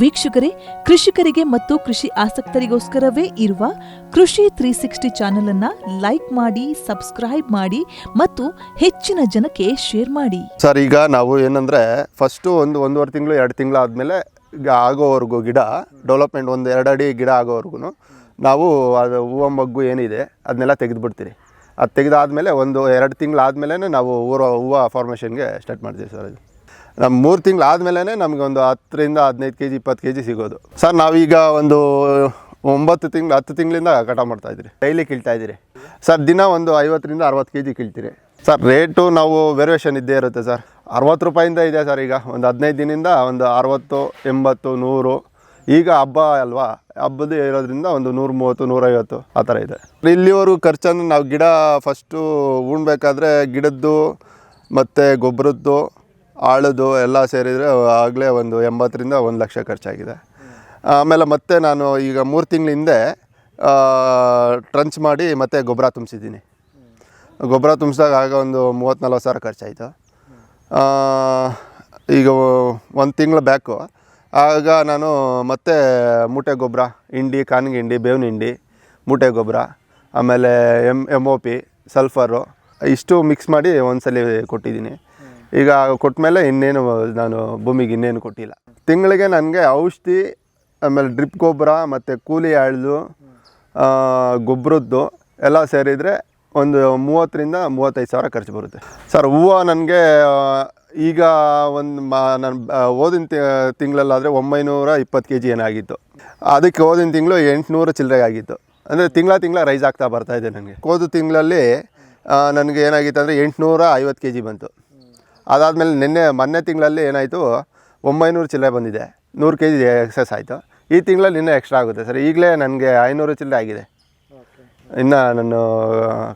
ವೀಕ್ಷಕರೇ, ಕೃಷಿಕರಿಗೆ ಮತ್ತು ಕೃಷಿ ಆಸಕ್ತರಿಗೋಸ್ಕರವೇ ಇರುವ ಕೃಷಿ ತ್ರೀ ಸಿಕ್ಸ್ಟಿ ಚಾನೆಲ್ ಅನ್ನ ಲೈಕ್ ಮಾಡಿ, ಸಬ್ಸ್ಕ್ರೈಬ್ ಮಾಡಿ ಮತ್ತು ಹೆಚ್ಚಿನ ಜನಕ್ಕೆ ಶೇರ್ ಮಾಡಿ. ಸರ್, ಈಗ ನಾವು ಏನಂದ್ರೆ, ಫಸ್ಟ್ ಒಂದು ಒಂದೂವರೆ ತಿಂಗಳು, ಎರಡು ತಿಂಗಳು ಆದಮೇಲೆ ಆಗೋವರೆಗೂ ಗಿಡ, ಡೆವಲಪ್ಮೆಂಟ್ ಒಂದು ಎರಡು ಅಡಿ ಗಿಡ ಆಗೋವರೆಗೂ ನಾವು ಅದು ಹೂವು ಮಗ್ಗು ಏನಿದೆ, ಅದನ್ನೆಲ್ಲ ತೆಗೆದು ತೆಗೆದುಬಿಡ್ತೀರಿ. ಅದು ತೆಗೆದಾದ್ಮೇಲೆ ಒಂದು ಎರಡು ತಿಂಗಳು ಆದಮೇಲೆ ನಾವು ಊರ ಹೂವು ಫಾರ್ಮೇಷನ್ಗೆ ಸ್ಟಾರ್ಟ್ ಮಾಡ್ತೀವಿ ಸರ್ ಅದು ನಮ್ಮ ಮೂರು ತಿಂಗಳು ಆದಮೇಲೆ ನಮಗೆ ಒಂದು ಹತ್ತರಿಂದ ಹದಿನೈದು ಕೆ ಜಿ ಇಪ್ಪತ್ತು ಕೆ ಜಿ ಸಿಗೋದು. ಸರ್, ನಾವೀಗ ಒಂದು ಒಂಬತ್ತು ತಿಂಗಳು, ಹತ್ತು ತಿಂಗಳಿಂದ ಕಟ ಮಾಡ್ತಾ ಇದ್ದೀರಿ. ಡೈಲಿ ಕೀಳ್ತಾ ಇದ್ದೀರಿ. ಸರ್, ದಿನ ಒಂದು ಐವತ್ತರಿಂದ ಅರವತ್ತು ಕೆ ಜಿ ಕೀಳ್ತೀರಿ. ಸರ್, ರೇಟು ನಾವು ವೇರಿಯೇಷನ್ ಇದ್ದೇ ಇರುತ್ತೆ ಸರ್. ಅರವತ್ತು ರೂಪಾಯಿಂದ ಇದೆ ಸರ್ ಈಗ. ಒಂದು ಹದಿನೈದು ದಿನದಿಂದ ಒಂದು ಅರವತ್ತು, ಎಂಬತ್ತು, ನೂರು. ಈಗ ಹಬ್ಬ ಅಲ್ವಾ? ಹಬ್ಬದ ಇರೋದ್ರಿಂದ ಒಂದು ನೂರ ಮೂವತ್ತು ನೂರೈವತ್ತು ಆ ಥರ ಇದೆ. ಇಲ್ಲಿವರೆಗೂ ಖರ್ಚನ್ನು ನಾವು ಗಿಡ ಫಸ್ಟು ಉಣ್ಬೇಕಾದ್ರೆ ಗಿಡದ್ದು ಮತ್ತು ಗೊಬ್ಬರದ್ದು ಆಳದ್ದು ಎಲ್ಲ ಸೇರಿದರೆ ಆಗಲೇ ಒಂದು ಎಂಬತ್ತರಿಂದ ಒಂದು ಲಕ್ಷ ಖರ್ಚಾಗಿದೆ. ಆಮೇಲೆ ಮತ್ತೆ ನಾನು ಈಗ ಮೂರು ತಿಂಗಳ ಹಿಂದೆ ಟ್ರಂಚ್ ಮಾಡಿ ಮತ್ತೆ ಗೊಬ್ಬರ ತುಂಬಿಸಿದ್ದೀನಿ. ಗೊಬ್ಬರ ತುಂಬಿಸಿದಾಗ ಆಗ ಒಂದು ಮೂವತ್ತು ನಲ್ವತ್ತು ಸಾವಿರ ಖರ್ಚಾಯಿತು. ಈಗ ಒಂದು ತಿಂಗಳ ಬ್ಯಾಕು ಆಗ ನಾನು ಮತ್ತೆ ಮೂಟೆ ಗೊಬ್ಬರ, ಹಿಂಡಿ, ಕಾನಿಗೆ ಹಿಂಡಿ, ಬೇವಿನ ಹಿಂಡಿ, ಮೂಟೆ ಗೊಬ್ಬರ, ಆಮೇಲೆ M M O P sulphur ಇಷ್ಟು ಮಿಕ್ಸ್ ಮಾಡಿ ಒಂದ್ಸಲಿ ಕೊಟ್ಟಿದ್ದೀನಿ. ಈಗ ಕೊಟ್ಮೇಲೆ ಇನ್ನೇನು ನಾನು ಭೂಮಿಗೆ ಇನ್ನೇನು ಕೊಟ್ಟಿಲ್ಲ. ತಿಂಗಳಿಗೆ ನನಗೆ ಔಷಧಿ, ಆಮೇಲೆ ಡ್ರಿಪ್ ಗೊಬ್ಬರ, ಮತ್ತು ಕೂಲಿ ಆಳ್ದು ಗೊಬ್ಬರದ್ದು ಎಲ್ಲ ಸೇರಿದರೆ ಒಂದು ಮೂವತ್ತರಿಂದ ಮೂವತ್ತೈದು ಸಾವಿರ ಖರ್ಚು ಬರುತ್ತೆ. ಸರ್, ಹೂವು ನನಗೆ ಈಗ ಒಂದು ಮಾ, ನಾನು ಓದಿನ ತಿಂಗಳಲ್ಲಾದರೆ ಒಂಬೈನೂರ ಇಪ್ಪತ್ತು ಕೆ ಜಿ ಏನಾಗಿತ್ತು. ಅದಕ್ಕೆ ಓದಿನ ತಿಂಗಳು ಎಂಟುನೂರು ಚಿಲ್ಲರೆ ಆಗಿತ್ತು. ಅಂದರೆ ತಿಂಗಳ ತಿಂಗಳ ರೈಸ್ ಆಗ್ತಾ ಬರ್ತಾ ಇದೆ ನನಗೆ. ಹೋದ ತಿಂಗಳಲ್ಲಿ ನನಗೆ ಏನಾಗಿತ್ತು ಅಂದರೆ ಎಂಟುನೂರ ಐವತ್ತು ಕೆ ಜಿ ಬಂತು. ಅದಾದಮೇಲೆ ನಿನ್ನೆ ಮೊನ್ನೆ ತಿಂಗಳಲ್ಲಿ ಏನಾಯಿತು ಒಂಬೈನೂರು ಚಿಲ್ಲರೆ ಬಂದಿದೆ. ನೂರು ಕೆ ಜಿ ಎಕ್ಸಸ್ ಆಯಿತು. ಈ ತಿಂಗಳಲ್ಲಿ ಇನ್ನೂ ಎಕ್ಸ್ಟ್ರಾ ಆಗುತ್ತೆ ಸರ್. ಈಗಲೇ ನನಗೆ ಐನೂರು ಚಿಲ್ಲರೆ ಆಗಿದೆ. ಇನ್ನು ನಾನು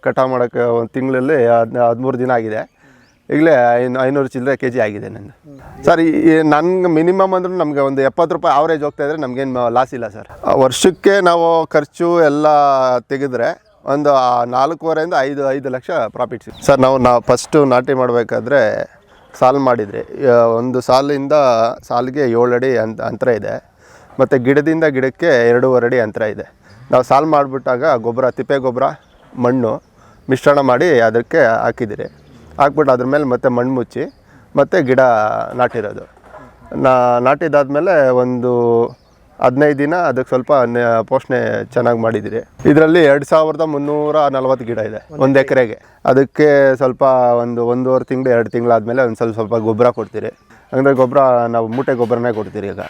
ಕಟಾವು ಮಾಡೋಕ್ಕೆ ಒಂದು ತಿಂಗಳಲ್ಲಿ ಹದಿನ ಹದಿಮೂರು ದಿನ ಆಗಿದೆ. ಈಗಲೇ ಐನು ಐನೂರು ಚಿಲ್ಲರೆ ಕೆ ಜಿ ಆಗಿದೆ ನನ್ನ ಸರ್ ಈ ನನಗೆ ಮಿನಿಮಮ್ ಅಂದ್ರೆ ನಮಗೆ ಒಂದು ಎಪ್ಪತ್ತು ರೂಪಾಯಿ ಆವ್ರೇಜ್ ಹೋಗ್ತಾ ಇದ್ರೆ ನಮಗೇನು ಲಾಸ್ ಇಲ್ಲ ಸರ್. ವರ್ಷಕ್ಕೆ ನಾವು ಖರ್ಚು ಎಲ್ಲ ತೆಗೆದ್ರೆ ಒಂದು ನಾಲ್ಕೂವರೆಯಿಂದ ಐದು ಐದು ಲಕ್ಷ ಪ್ರಾಫಿಟ್ ಸಿಗುತ್ತೆ ಸರ್ ನಾವು ನಾವು ಫಸ್ಟು ನಾಟಿ ಮಾಡಬೇಕಾದ್ರೆ ಸಾಲು ಮಾಡಿದ್ರಿ ಒಂದು ಸಾಲಿಂದ ಸಾಲಿಗೆ ಏಳು ಅಡಿ ಅಂತ ಅಂತರ ಇದೆ. ಮತ್ತು ಗಿಡದಿಂದ ಗಿಡಕ್ಕೆ ಎರಡೂವರೆ ಅಡಿ ಅಂತರ ಇದೆ. ನಾವು ಸಾಲು ಮಾಡಿಬಿಟ್ಟಾಗ ಗೊಬ್ಬರ, ತಿಪ್ಪೆ ಗೊಬ್ಬರ, ಮಣ್ಣು ಮಿಶ್ರಣ ಮಾಡಿ ಅದಕ್ಕೆ ಹಾಕಿದ್ದೀರಿ ಹಾಕ್ಬಿಟ್ಟು ಅದ್ರ ಮೇಲೆ ಮತ್ತೆ ಮಣ್ಣು ಮುಚ್ಚಿ ಮತ್ತು ಗಿಡ ನಾಟಿರೋದು. ನಾ, ನಾಟಿದಾದ್ಮೇಲೆ ಒಂದು ಹದಿನೈದು ದಿನ ಅದಕ್ಕೆ ಸ್ವಲ್ಪ ಪೋಷಣೆ ಚೆನ್ನಾಗಿ ಮಾಡಿದ್ದೀರಿ ಇದರಲ್ಲಿ ಎರಡು ಸಾವಿರದ ಮುನ್ನೂರ ನಲ್ವತ್ತು ಗಿಡ ಇದೆ ಒಂದು ಎಕರೆಗೆ. ಅದಕ್ಕೆ ಸ್ವಲ್ಪ ಒಂದು ಒಂದೂವರೆ ತಿಂಗಳು ಎರಡು ತಿಂಗಳಾದಮೇಲೆ ಒಂದು ಸ್ವಲ್ಪ ಸ್ವಲ್ಪ ಗೊಬ್ಬರ ಕೊಡ್ತೀರಿ. ಅಂದರೆ ಗೊಬ್ಬರ ನಾವು ಮೂಟೆ ಗೊಬ್ಬರನೇ ಕೊಡ್ತೀರಿ ಈಗ.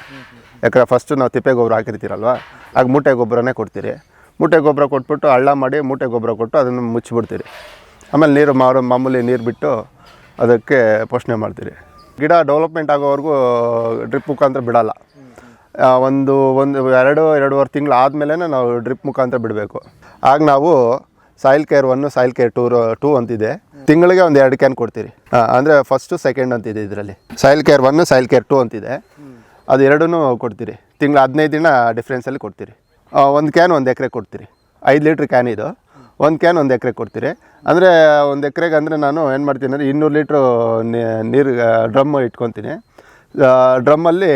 ಯಾಕಂದರೆ ಫಸ್ಟು ನಾವು ತಿಪ್ಪೆ ಗೊಬ್ಬರ ಹಾಕಿರ್ತೀರಲ್ವ? ಆಗ ಮೂಟೆ ಗೊಬ್ಬರನೇ ಕೊಡ್ತೀರಿ. ಮೂಟೆ ಗೊಬ್ಬರ ಕೊಟ್ಬಿಟ್ಟು ಹಳ್ಳ ಮಾಡಿ ಮೂಟೆ ಗೊಬ್ಬರ ಕೊಟ್ಟು ಅದನ್ನು ಮುಚ್ಚಿಬಿಡ್ತೀರಿ. ಆಮೇಲೆ ನೀರು ಮಾರು ಮಾಮೂಲಿ ನೀರು ಬಿಟ್ಟು ಅದಕ್ಕೆ ಪೋಷಣೆ ಮಾಡ್ತೀರಿ. ಗಿಡ ಡೆವಲಪ್ಮೆಂಟ್ ಆಗೋವರೆಗೂ ಡ್ರಿಪ್ ಮುಖಾಂತರ ಬಿಡಲ್ಲ. ಒಂದು ಒಂದು, ಎರಡು, ಎರಡೂವರೆ ತಿಂಗಳು ಆದಮೇಲೆ ನಾವು ಡ್ರಿಪ್ ಮುಖಾಂತರ ಬಿಡಬೇಕು. ಆಗ ನಾವು soil care one soil care tour two ಅಂತಿದೆ. ತಿಂಗಳಿಗೆ ಒಂದು ಎರಡು ಕ್ಯಾನ್ ಕೊಡ್ತೀರಿ. ಅಂದರೆ ಫಸ್ಟು ಸೆಕೆಂಡ್ ಅಂತಿದೆ ಇದರಲ್ಲಿ. Soil care one soil care two ಅಂತಿದೆ. ಅದು ಎರಡೂ ಕೊಡ್ತೀರಿ. ತಿಂಗಳು ಹದಿನೈದು ದಿನ ಡಿಫ್ರೆನ್ಸಲ್ಲಿ ಕೊಡ್ತೀರಿ. ಒಂದು ಕ್ಯಾನ್ ಒಂದು ಎಕರೆ ಕೊಡ್ತೀರಿ. ಐದು ಲೀಟ್ರ್ ಕ್ಯಾನ್ ಇದು. ಒಂದು ಕ್ಯಾನ್ ಒಂದು ಎಕರೆ ಕೊಡ್ತೀರಿ. ಅಂದರೆ ಒಂದು ಎಕರೆಗೆ ಅಂದರೆ ನಾನು ಏನು ಮಾಡ್ತೀನಿ ಅಂದರೆ ಇನ್ನೂರು ಲೀಟ್ರು ನೀರು ಡ್ರಮ್ ಇಟ್ಕೊತೀನಿ. ಡ್ರಮ್ಮಲ್ಲಿ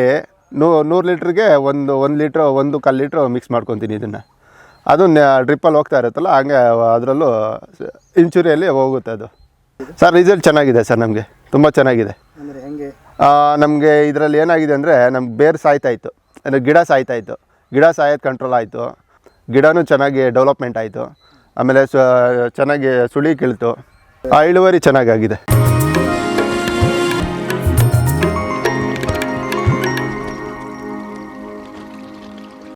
ನೂ ನೂರು ಲೀಟ್ರಿಗೆ ಒಂದು ಒಂದು ಲೀಟ್ರು ಒಂದು ಕಾಲು ಲೀಟ್ರು ಮಿಕ್ಸ್ ಮಾಡ್ಕೊತೀನಿ ಇದನ್ನು. ಅದು ಡ್ರಿಪ್ಪಲ್ಲಿ ಹೋಗ್ತಾ ಇರುತ್ತಲ್ಲ ಹಂಗೆ ಅದರಲ್ಲೂ ಇಂಚುರಿಯಲ್ಲಿ ಹೋಗುತ್ತೆ ಅದು. ಸರ್ ರಿಸಲ್ಟ್ ಚೆನ್ನಾಗಿದೆ ಸರ್ ನಮಗೆ ತುಂಬ ಚೆನ್ನಾಗಿದೆ. ನಮಗೆ ಇದರಲ್ಲಿ ಏನಾಗಿದೆ ಅಂದರೆ ನಮ್ಗೆ ಬೇರು ಸಾಯ್ತಾಯಿತ್ತು ಅಂದರೆ ಗಿಡ ಸಾಯ್ತಾಯಿತ್ತು ಗಿಡ ಸಾಯೋದು ಕಂಟ್ರೋಲ್ ಆಯಿತು ಗಿಡನೂ ಚೆನ್ನಾಗಿ ಡೆವಲಪ್ಮೆಂಟ್ ಆಯಿತು ಆಮೇಲೆ ಸ ಚೆನ್ನಾಗಿ ಸುಳಿ ಕೀಳ್ತು ಆ ಇಳುವರಿ ಚೆನ್ನಾಗಾಗಿದೆ.